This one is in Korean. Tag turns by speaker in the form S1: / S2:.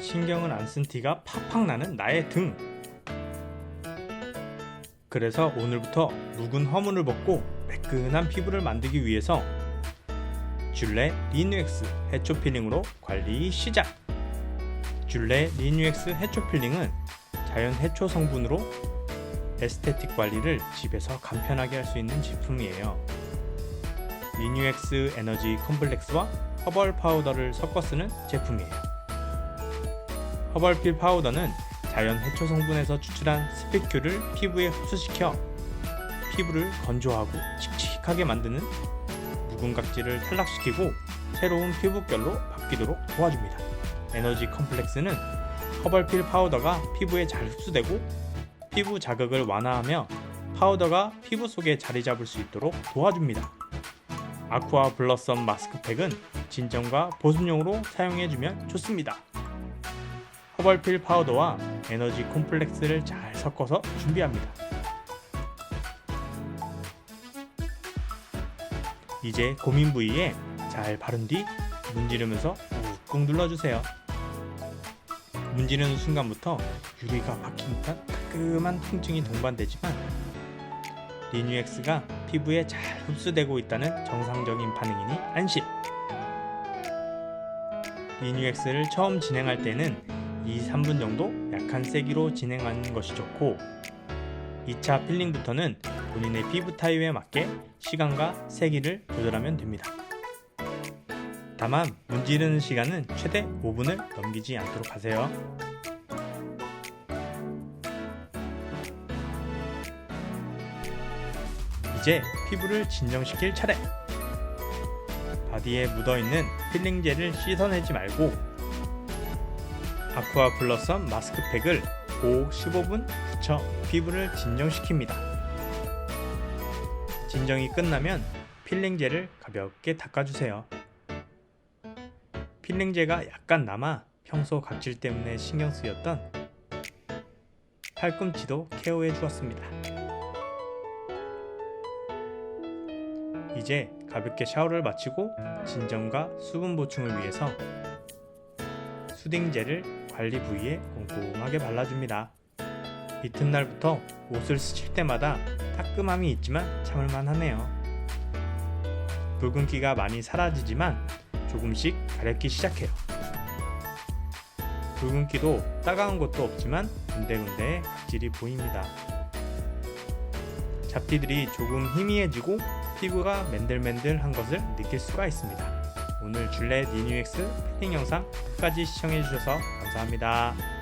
S1: 신경을 안쓴 티가 팍팍 나는 나의 등. 그래서 오늘부터 묵은 허물을 벗고 매끈한 피부를 만들기 위해서 줄레 리뉴엑스 해초 필링으로 관리 시작. 줄레 리뉴엑스 해초 필링은 자연 해초 성분으로 에스테틱 관리를 집에서 간편하게 할 수 있는 제품이에요. 리뉴엑스 에너지 컴플렉스와 허벌 파우더를 섞어 쓰는 제품이에요. 허벌필 파우더는 자연 해초 성분에서 추출한 스피큐를 피부에 흡수시켜 피부를 건조하고 칙칙하게 만드는 묵은 각질을 탈락시키고 새로운 피부결로 바뀌도록 도와줍니다. 에너지 컴플렉스는 허벌필 파우더가 피부에 잘 흡수되고 피부 자극을 완화하며 파우더가 피부 속에 자리 잡을 수 있도록 도와줍니다. 아쿠아 블러썸 마스크팩은 진정과 보습용으로 사용해주면 좋습니다. 허벌필 파우더와 에너지 콤플렉스를 잘 섞어서 준비합니다. 이제 고민 부위에 잘 바른 뒤 문지르면서 꾹꾹 눌러주세요. 문지르는 순간부터 유리가 박히니까 따끔한 통증이 동반되지만 리뉴엑스가 피부에 잘 흡수되고 있다는 정상적인 반응이니 안심. 리뉴엑스를 처음 진행할 때는 2, 3분 정도 약한 세기로 진행하는 것이 좋고 2차 필링부터는 본인의 피부 타입에 맞게 시간과 세기를 조절하면 됩니다. 다만 문지르는 시간은 최대 5분을 넘기지 않도록 하세요. 이제 피부를 진정시킬 차례. 바디에 묻어있는 필링젤을 씻어내지 말고 아쿠아 블러썸 마스크팩을 5, 15분 붙여 피부를 진정시킵니다. 진정이 끝나면 필링젤을 가볍게 닦아주세요. 필링젤가 약간 남아 평소 각질 때문에 신경 쓰였던 팔꿈치도 케어해 주었습니다. 이제 가볍게 샤워를 마치고 진정과 수분 보충을 위해서 수딩젤을 관리 부위에 꼼꼼하게 발라줍니다. 이튿날부터 옷을 스칠 때마다 따끔함이 있지만 참을만 하네요. 붉은기가 많이 사라지지만 조금씩 가렵기 시작해요. 붉은기도 따가운 것도 없지만 군데군데 각질이 보입니다. 잡티들이 조금 희미해지고 피부가 맨들맨들한 것을 느낄 수가 있습니다. 오늘 줄레 니뉴엑스 필링 영상 끝까지 시청해주셔서 감사합니다.